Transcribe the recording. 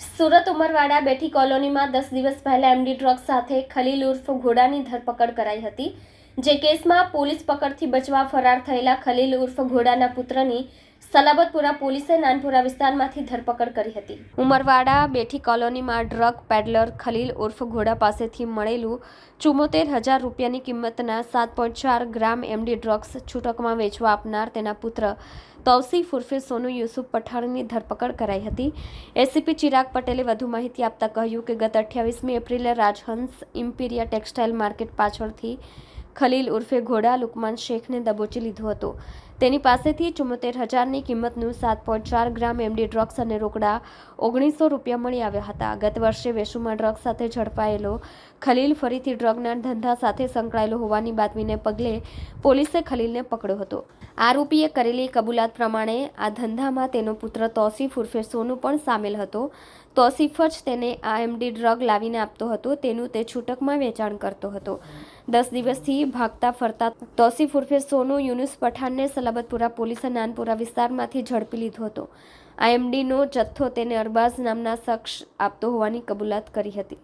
સુરત ઉમરવાડા બેઠી કોલોનીમાં દસ દિવસ પહેલા એમડી ડ્રગ સાથે ખલીલ ઉર્ફ ઘોડાની ધરપકડ કરાઈ હતી. જે કેસમાં પોલીસ પકડથી બચવા ફરાર થયેલા ખલીલ ઉર્ફ ઘોડાના પુત્રની સલાબતપુરા પોલીસે નાનપુરા વિસ્તારમાંથી ધરપકડ કરી હતી. ઉમરવાડા બેઠી કોલોનીમાં ડ્રગ પેડલર ખલીલ ઉર્ફ ઘોડા પાસેથી મળેલું ચુમ્મોતેર હજાર રૂપિયાની કિંમતના સાત પોઈન્ટ ચાર ગ્રામ એમડી ડ્રગ્સ છૂટકમાં વેચવા આપનાર તેના પુત્ર તૌસીફ ઉર્ફે સોનુ યુસુફ પઠાણની ધરપકડ કરાઈ હતી. એસીપી ચિરાગ પટેલે વધુ માહિતી આપતા કહ્યું કે ગત અઠ્યાવીસમી એપ્રિલે રાજહંસ ઇમ્પિરિયા ટેક્સટાઇલ માર્કેટ પાછળથી ખલીલ ઉર્ફે ઘોડા લુકમાન શેખને દબોચી લીધો હતો. તેની પાસેથી ચુમ્મોતેર હજારની કિંમતનું સાત પોઈન્ટ ચાર ગ્રામ એમડી ડ્રગ્સ અને રોકડા ઓગણીસો રૂપિયા મળી આવ્યા હતા. ગત વર્ષે વેસુમાં ડ્રગ્સ સાથે ઝડપાયેલો ખલીલ ફરીથી ડ્રગના ધંધા સાથે સંકળાયેલો હોવાની બાતમીને પગલે પોલીસે ખલીલને પકડ્યો હતો. આરોપીએ કરેલી કબૂલાત પ્રમાણે આ ધંધામાં તેનો પુત્ર તોસીફ ઉર્ફે સોનુ પણ સામેલ હતો. તોસીફ જ તેને આ એમડી ડ્રગ લાવીને આપતો હતો. તેનું તે છૂટકમાં વેચાણ કરતો હતો. દસ દિવસથી ભાગતા ફરતા તોસીફ ઉર્ફે સોનુ, યુનુસ પઠાણને સલાબતપુરા પોલીસે નાનપુરા વિસ્તારમાંથી ઝડપી લીધો હતો. આ એમડીનો જથ્થો તેને અરબાઝ નામના શખ્સ આપતો હોવાની કબૂલાત કરી હતી.